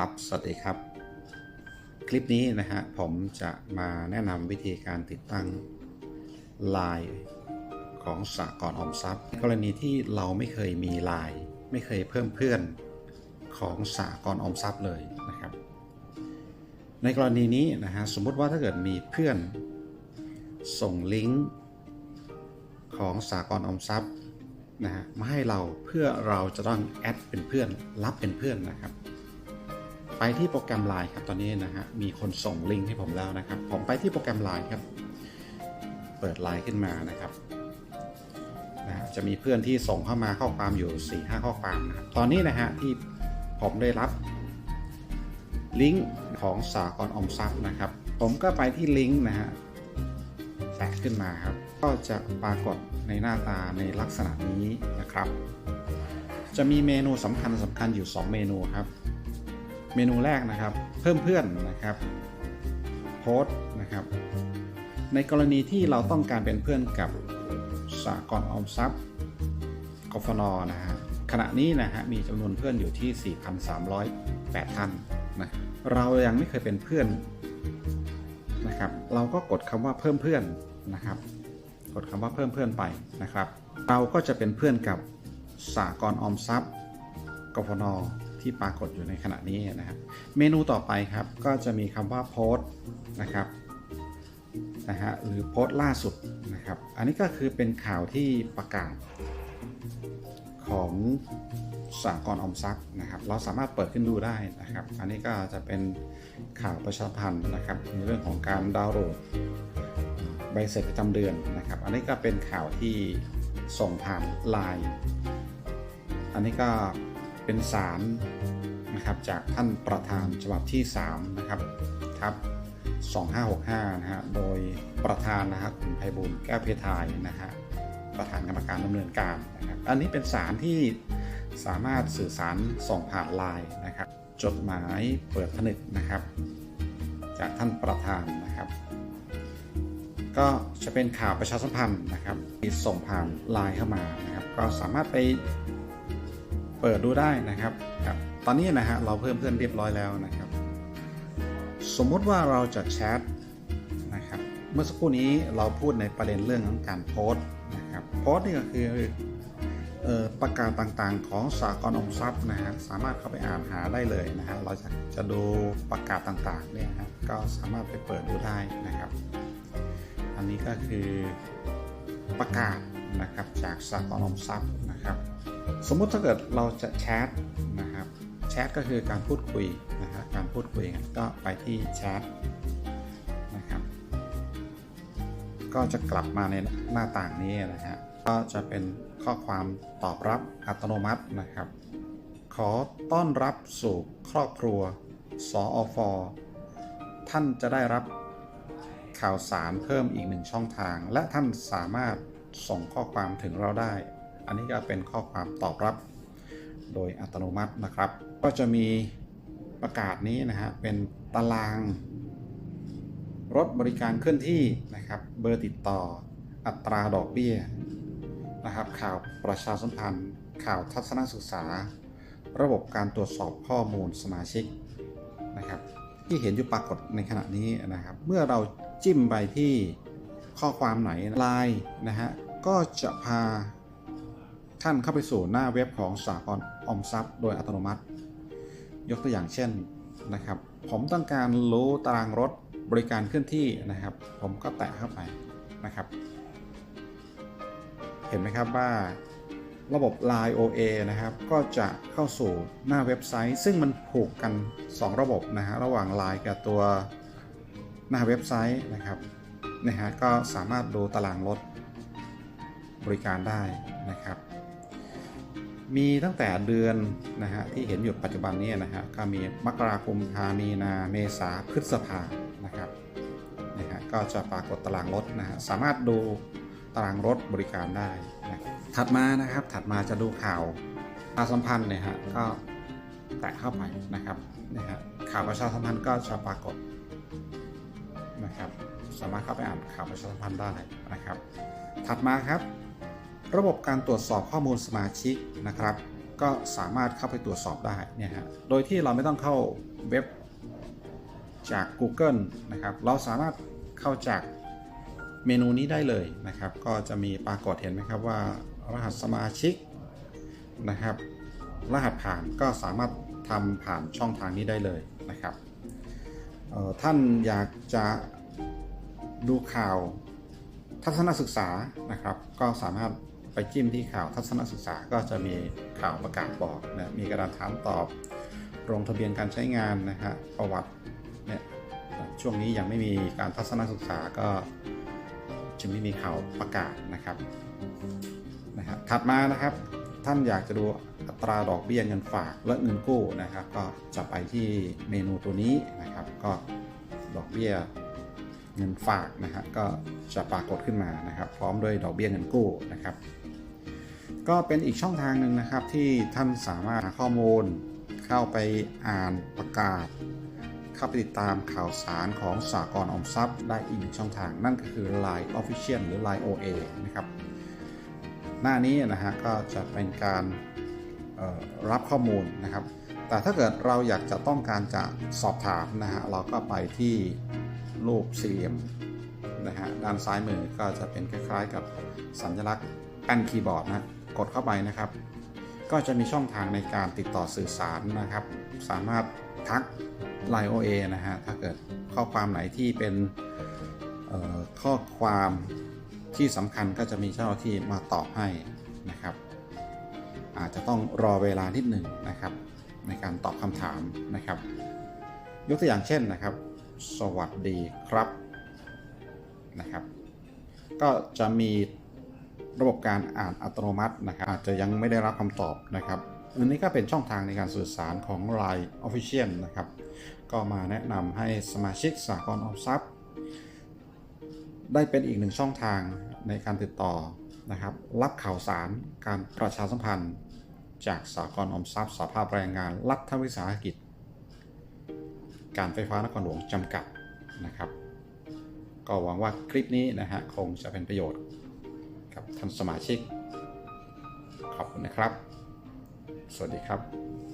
ครับ สวัสดีครับ คลิปนี้นะฮะผมจะมาแนะนำวิธีการติดตั้งไลน์ของสากลออมทรัพย์ กรณีที่เราไม่เคยมีไลน์ไม่เคยเพิ่มเพื่อนของสากลออมทรัพย์เลยนะครับ ในกรณีนี้นะฮะสมมุติว่าถ้าเกิดมีเพื่อนส่งลิงก์ของสากลออมทรัพย์นะฮะมาให้เราเพื่อเราจะต้องแอดเป็นเพื่อนรับเป็นเพื่อนนะครับ ไปที่โปรแกรม Line ครับตอนนี้นะฮะมีคนส่งลิงก์ให้ผมแล้วนะครับ ผมไปที่โปรแกรม Line ครับ เปิด Line ขึ้นมานะครับนะฮะจะมีเพื่อนที่ส่งเข้ามาข้อความอยู่4 5ข้อความนะครับตอนนี้นะฮะที่ผมได้รับลิงก์ของสากลออมทรัพย์นะครับ ผมก็ไปที่ลิงก์นะฮะแตะขึ้นมาครับ ก็จะปรากฏในหน้าตาในลักษณะนี้นะครับ จะมีเมนูสำคัญสำคัญอยู่ 2 เมนูครับ เมนูแรกนะครับ เพิ่มเพื่อนนะครับโพสนะครับ ในกรณีที่เราต้องการเป็นเพื่อนกับสากลออมทรัพย์กฟนนะฮะขณะนี้นะฮะมีจำนวนเพื่อนอยู่ที่ 4,308 ท่านนะเรายังไม่เคยเป็นเพื่อนนะครับ เราก็กดคำว่าเพิ่มเพื่อนนะครับ กดคำว่าเพิ่มเพื่อนไปนะครับ เราก็จะเป็นเพื่อนกับสากลออมทรัพย์กฟน ที่ปรากฏอยู่ในขณะนี้นะครับเมนูต่อไปครับก็จะมีคำว่าโพสนะครับนะฮะหรือโพสล่าสุดนะครับ อันนี้ก็คือเป็นข่าวที่ประกาศของสากลออมทรัพย์นะครับ เราสามารถเปิดขึ้นดูได้นะครับ อันนี้ก็จะเป็นข่าวประชาพันธ์นะครับ ในเรื่องของการดาวน์โหลดใบเสร็จประจำเดือนนะครับ อันนี้ก็เป็นข่าวที่ส่งผ่านไลน์อันนี้ก็ เป็นสารนะครับจากท่านประธานฉบับที่ 3 นะครับครับ 2565 นะฮะโดยประธานนะฮะคุณไพบุญแก้วเพทายนะฮะประธานกรรมการดำเนินการนะครับอันนี้เป็นสารที่สามารถสื่อสารส่งผ่านไลน์นะครับ จดหมายเปิดผนึกนะครับ จากท่านประธานนะครับ ก็จะเป็นข่าวประชาสัมพันธ์นะครับที่ส่งผ่านไลน์เข้ามานะครับ ก็สามารถไป เปิดดูได้นะครับครับ ตอนนี้นะฮะเราเพิ่มเพื่อนเรียบร้อยแล้วนะครับ สมมุติว่าเราจะแชทนะครับ เมื่อสักครู่นี้เราพูดในประเด็นเรื่องของการโพสต์นะครับโพสต์นี่ก็คือประกาศต่างๆ ของสากลอมทรัพย์นะฮะสามารถเข้าไปอ่านหาได้เลยนะฮะเราจะจะดูประกาศต่างๆเนี่ยครับก็สามารถไปเปิดดูได้นะครับ อันนี้ก็คือประกาศนะครับจากสากลออมทรัพย์ นะครับ สมมุติถ้าเกิดเราจะแชทนะครับแชทก็คือการพูดคุยนะครับการพูดคุยกันก็ไปที่แชทนะครับก็จะกลับมาในหน้าต่างนี้นะฮะก็จะเป็นข้อความตอบรับอัตโนมัตินะครับ ขอต้อนรับสู่ครอบครัวสออฟท่านจะได้รับข่าวสารเพิ่มอีกหนึ่งช่องทาง และท่านสามารถส่งข้อความถึงเราได้ อันนี้ก็เป็นข้อความตอบรับ โดยอัตโนมัตินะครับ ก็จะมีประกาศนี้นะฮะเป็นตาราง รถบริการเคลื่อนที่นะครับ เบอร์ติดต่ออัตราดอกเบี้ยนะครับ ข่าวประชาสัมพันธ์ ข่าวทัศนศึกษา ระบบการตรวจสอบข้อมูลสมาชิกนะครับ ที่เห็นอยู่ปรากฏในขณะนี้นะครับ เมื่อเราจิ้มไปที่ข้อความไหนไลน์นะฮะก็จะพา ท่านเข้าไปสู่หน้าเว็บของสากลออมทรัพย์ โดยอัตโนมัติ ยกตัวอย่างเช่นนะครับ ผมต้องการรู้ตารางรถบริการเคลื่อนที่นะครับ ผมก็แตะเข้าไปนะครับ เห็นไหมครับว่าระบบ Line OA นะครับ ก็จะเข้าสู่หน้าเว็บไซต์ ซึ่งมันผูกกัน 2 ระบบนะฮะระหว่าง Line กับตัวหน้าเว็บไซต์นะครับนะฮะก็สามารถดูตารางรถบริการได้นะครับ มีตั้งแต่เดือนนะฮะที่เห็นอยู่ปัจจุบันนี้นะฮะก็มีมกราคมพามีนาเมษาพฤษภานะครับนะฮะก็จะปรากฏตารางรถนะฮะสามารถดูตารางรถบริการได้นะถัดมานะครับถัดมาจะดูข่าวประชาสัมพันธ์เนี่ยฮะก็แตะเข้าไปนะครับนะฮะข่าวประชาสัมพันธ์ก็จะปรากฏนะครับ สามารถเข้าไปอ่านข่าวประชาสัมพันธ์ได้นะครับ ถัดมาครับ ระบบการตรวจสอบข้อมูลสมาชิกนะครับ ก็สามารถเข้าไปตรวจสอบได้เนี่ยฮะโดยที่เราไม่ต้องเข้าเว็บจาก Google นะครับ เราสามารถเข้าจากเมนูนี้ได้เลยนะครับ ก็จะมีปรากฏเห็นไหมครับว่ารหัสสมาชิกนะครับ รหัสผ่านก็สามารถทำผ่านช่องทางนี้ได้เลยนะครับท่านอยากจะดูข่าวทัศนศึกษานะครับ ก็สามารถ ไปจิ้มที่ข่าวทัศนศึกษาก็จะมีข่าวประกาศบอกนะมีกระดานถามตอบลงทะเบียนการใช้งานนะฮะประวัติเนี่ยช่วงนี้ยังไม่มีการทัศนศึกษาก็จึงไม่มีข่าวประกาศนะครับนะฮะถัดมานะครับ ท่านอยากจะดูอัตราดอกเบี้ยเงินฝากและเงินกู้นะครับ ก็จะไปที่เมนูตัวนี้นะครับ ก็ดอกเบี้ย เงินฝากนะฮะก็จะปรากฏขึ้นมานะครับ พร้อมด้วยดอกเบี้ยเงินกู้นะครับ ก็เป็นอีกช่องทางหนึ่งนะครับที่ท่านสามารถหาข้อมูลเข้าไปอ่านประกาศ เข้าไปติดตามข่าวสารของสากลออมทรัพย์ ได้อีกหนึ่งช่องทาง นั่นก็คือ Line Official หรือ Line OA นะครับหน้านี้นะฮะก็จะเป็นการรับข้อมูลนะครับ แต่ถ้าเกิดเราอยากจะต้องการจะสอบถามนะฮะเราก็ไปที่ รูปสี่เหลี่ยมนะฮะด้านซ้ายมือก็จะเป็นคล้ายๆ กับสัญลักษณ์แป้นคีย์บอร์ดนะกดเข้าไปนะครับ ก็จะมีช่องทางในการติดต่อสื่อสารนะครับ สามารถทัก Line OA นะฮะถ้าเกิดข้อความไหนที่เป็นข้อความที่สำคัญก็จะมีเจ้าที่มาตอบให้นะครับ อาจจะต้องรอเวลานิดหนึ่งนะครับ ในการตอบคำถามนะครับ ยกตัวอย่างเช่นนะครับ สวัสดีครับนะครับ ก็จะมีระบบการอ่านอัตโนมัตินะครับอาจจะยังไม่ได้รับคำตอบนะครับอันนี้ก็เป็นช่องทางในการสื่อสารของ Line Official นะครับ ก็มาแนะนำให้สมาชิกสากลออมทรัพย์ ได้เป็นอีกหนึ่งช่องทางในการติดต่อนะครับ รับข่าวสารการประชาสัมพันธ์ จากสากลออมทรัพย์สภาพแรงงานรัฐวิสาหกิจ การไฟฟ้านครหลวงจำกัดนะครับ ก็หวังว่าคลิปนี้นะฮะคงจะเป็นประโยชน์กับท่านสมาชิก ขอบคุณนะครับ สวัสดีครับ